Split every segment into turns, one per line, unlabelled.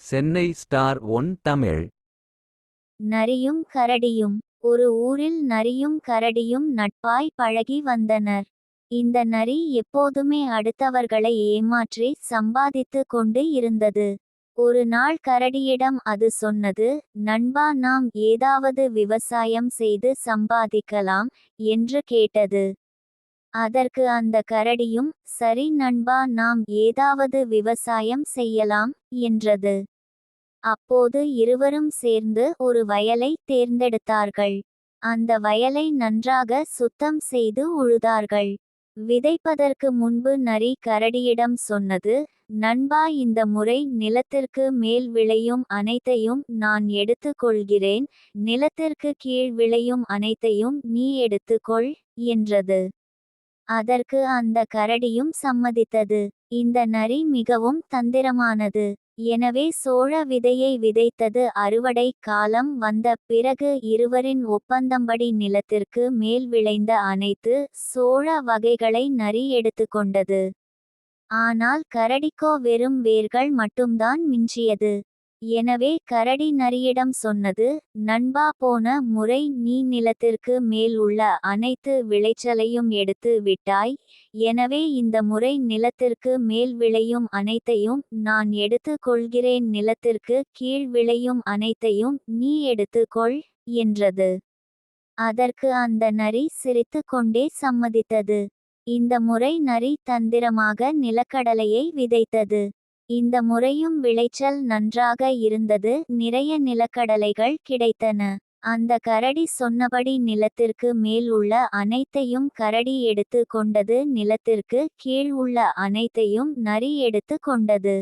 Chennai star one Tamil.
நரியும் கரடியும் ஒரு ஊரில் நரியும் கரடியும் நட்பாய் பழகி வந்தனர். இந்த நரி எப்போதுமே அடுத்தவர்களை ஏமாற்றி சம்பாதித்து கொண்டு இருந்தது. ஒரு நாள் கரடியிடம் அது சொன்னது நண்பா நாம் ஏதாவது விவசாயம் செய்து சம்பாதிக்கலாம் என்று கேட்டது. அதற்கு அந்த கரடியும் சரி நண்பா நாம் ஏதாவது விவசாயம் செய்யலாம் என்றது. அப்போது இருவரும் சேர்ந்து ஒரு வயலை தேர்ந்தெடுத்தார்கள். அந்த வயலை நன்றாக சுத்தம் செய்து உழுதார்கள். விதைப்பதற்கு முன்பு நரி கரடியிடம் சொன்னது நண்பா இந்த முறை நிலத்திற்கு மேல் விளையும் அனைத்தையும் நான் எடுத்துக்கொள்கிறேன். நிலத்திற்கு கீழ் விளையும் அனைத்தையும் நீ எடுத்துக்கொள் என்றது. அதற்கு அந்த கரடியும் சம்மதித்தது. இந்த நரி மிகவும் தந்திரமானது. எனவே சோழ விதையை விதைத்தது அறுவடை காலம் வந்த பிறகு இருவரின் ஒப்பந்தம்படி நிலத்திற்கு மேல் விளைந்த அனைத்து சோழ வகைகளை நரி எடுத்துக்கொண்டது ஆனால் கரடிக்கோ வெறும் வேர்கள் மட்டும்தான் மிஞ்சியது. எனவே கரடி நரியிடம் சொன்னது நண்பா போன முறை நீ நிலத்திற்கு மேல் உள்ள அனைத்து விளைச்சலையும் எடுத்து விட்டாய். எனவே இந்த முறை நிலத்திற்கு மேல் விளையும் அனைத்தையும் நான் எடுத்து கொள்கிறேன். நிலத்திற்கு கீழ் விளையும் அனைத்தையும் நீ எடுத்துக்கொள் என்றது. அதற்கு அந்த நரி சிரித்து கொண்டே சம்மதித்தது. இந்த முறை நரி தந்திரமாக நிலக்கடலையை விதைத்தது. இந்த முறையும் விளைச்சல் நன்றாக இருந்தது. நிறைய நிலக்கடலைகள் கிடைத்தன. அந்த கரடி சொன்னபடி நிலத்திற்கு மேல் உள்ள அனைத்தையும் கரடி எடுத்து கொண்டது. நிலத்திற்கு கீழ் உள்ள அனைத்தையும் நரி எடுத்து கொண்டது.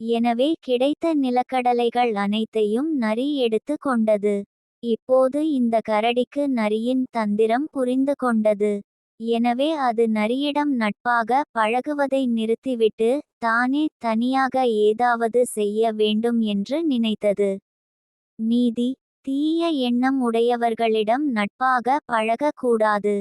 எனவே கிடைத்த நிலக்கடலைகள் அனைத்தையும் நரி எடுத்து கொண்டது. இப்போது இந்த கரடிக்கு நரியின் தந்திரம் புரிந்து கொண்டது. எனவே அது நரியிடம் நட்பாக பழகுவதை நிறுத்திவிட்டு தானே தனியாக ஏதாவது செய்ய வேண்டும் என்று நினைத்தது. நீதி தீய எண்ணம் உடையவர்களிடம் நட்பாக பழகக்கூடாது.